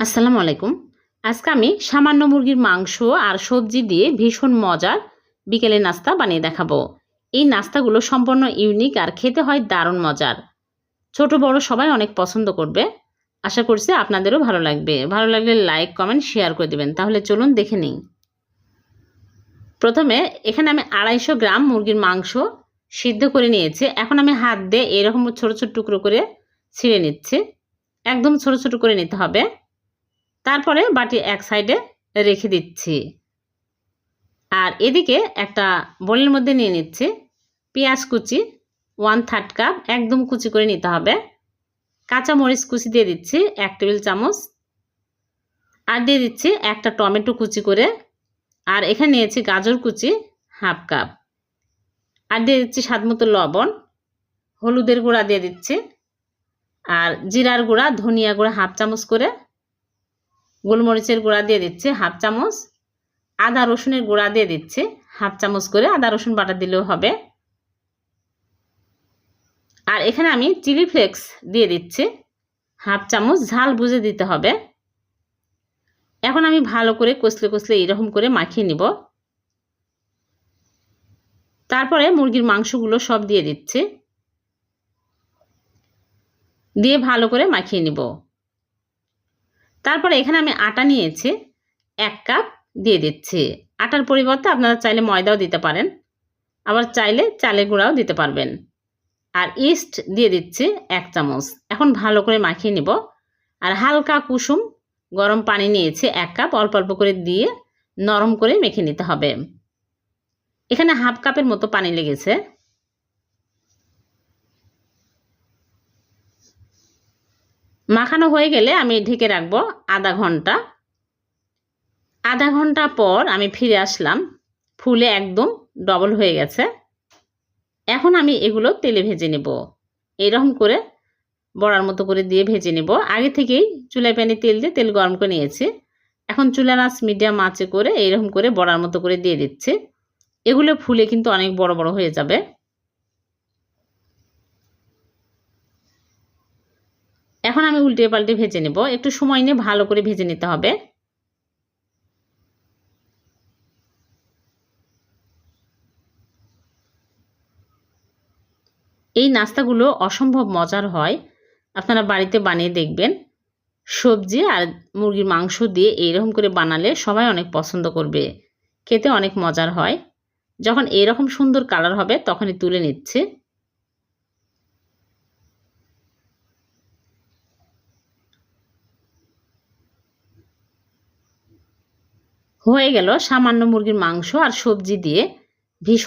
আসসালামু আলাইকুম। আজকে আমি সামান্য মুরগির মাংস আর সবজি দিয়ে ভীষণ মজার বিকেলের নাস্তা বানিয়ে দেখাবো। এই নাস্তাগুলো সম্পূর্ণ ইউনিক আর খেতে হয় দারুণ মজার। ছোট, বড় সবাই অনেক পছন্দ করবে। আশা করছি আপনাদেরও ভালো লাগবে। ভালো লাগলে লাইক, কমেন্ট, শেয়ার করে দেবেন। তাহলে চলুন দেখে নিই। প্রথমে এখানে আমি আড়াইশো গ্রাম মুরগির মাংস সিদ্ধ করে নিয়েছি। এখন আমি হাত দিয়ে এরকম ছোট ছোট টুকরো করে ছিঁড়ে নিচ্ছি। একদম ছোট ছোট করে নিতে হবে। তারপরে বাটি এক সাইডে রেখে দিচ্ছি। আর এদিকে একটা বোলের মধ্যে নিয়ে নিচ্ছি। পেঁয়াজ কুচি ওয়ান থার্ড কাপ একদম কুচি করে নিতে হবে। কাঁচা মরিচ কুচি দিয়ে দিচ্ছি, এক টেবিল চামচ। আর দিয়ে দিচ্ছি একটা টমেটো কুচি করে। আর এখানে নিয়েছি গাজর কুচি হাফ কাপ আর দিয়ে দিচ্ছি স্বাদ মতো লবণ, হলুদের গুঁড়া দিয়ে দিচ্ছি। আর জিরার গুঁড়া, ধনিয়া গুঁড়া হাফ চামচ করে। গোলমরিচের গুঁড়া দিয়ে দিচ্ছে হাফ চামচ, আদা রসুনের গুঁড়া দিয়ে দিচ্ছে হাফ চামচ করে আদা রসুন বাটা দিলেও হবে। আর এখানে আমি চিলি ফ্লেক্স দিয়ে দিচ্ছি, হাফ চামচ ঝাল বুঝে দিতে হবে। এখন আমি ভালো করে কষলে কষলে এরকম করে মাখিয়ে নিব। তারপরে মুরগির মাংসগুলো সব দিয়ে দিচ্ছি। দিয়ে ভালো করে মাখিয়ে নিব। তারপরে এখানে আমি আটা নিয়েছি, এক কাপ দিয়ে দিচ্ছি। আটার পরিবর্তে আপনারা চাইলে ময়দাও দিতে পারেন, আবার চাইলে চালের গুঁড়াও দিতে পারবেন। আর ইস্ট দিয়ে দিচ্ছি এক চামচ। এখন ভালো করে মাখিয়ে নিব। আর হালকা কুসুম গরম পানি নিয়েছি এক কাপ, অল্প অল্প করে দিয়ে নরম করে মেখে নিতে হবে। এখানে হাফ কাপের মতো পানি লেগেছে। মাখানো হয়ে গেলে আমি ঢেকে রাখব আধা ঘণ্টা। আধা ঘণ্টা পর আমি ফিরে আসলাম। ফুলে একদম ডবল হয়ে গেছে। এখন আমি এগুলো তেলে ভেজে নেব। এইরকম করে বড়ার মতো করে দিয়ে ভেজে নেব। আগে থেকেই চুলায় প্যানে তেল দিয়ে তেল গরম করে নিয়েছি। এখন চুলা মাছ মিডিয়াম আঁচে করে এইরকম করে বড়ার মতো করে দিয়ে দিচ্ছি। এগুলো ফুলে কিন্তু অনেক বড় বড় হয়ে যাবে। এখন আমি উল্টে পাল্টে ভেজে নেব। একটু সময় নিয়ে ভালো করে ভেজে নিতে হবে। এই নাস্তাগুলো অসম্ভব মজার হয়। আপনারা বাড়িতে বানিয়ে দেখবেন। সবজি আর মুরগির মাংস দিয়ে এইরকম করে বানালে সবাই অনেক পছন্দ করবে। খেতে অনেক মজার হয়। যখন এইরকম সুন্দর কালার হবে তখনই তুলে নিচ্ছে। হয়ে গেল সামান্য মুরগির মাংস আর সবজি দিয়ে ভীষণ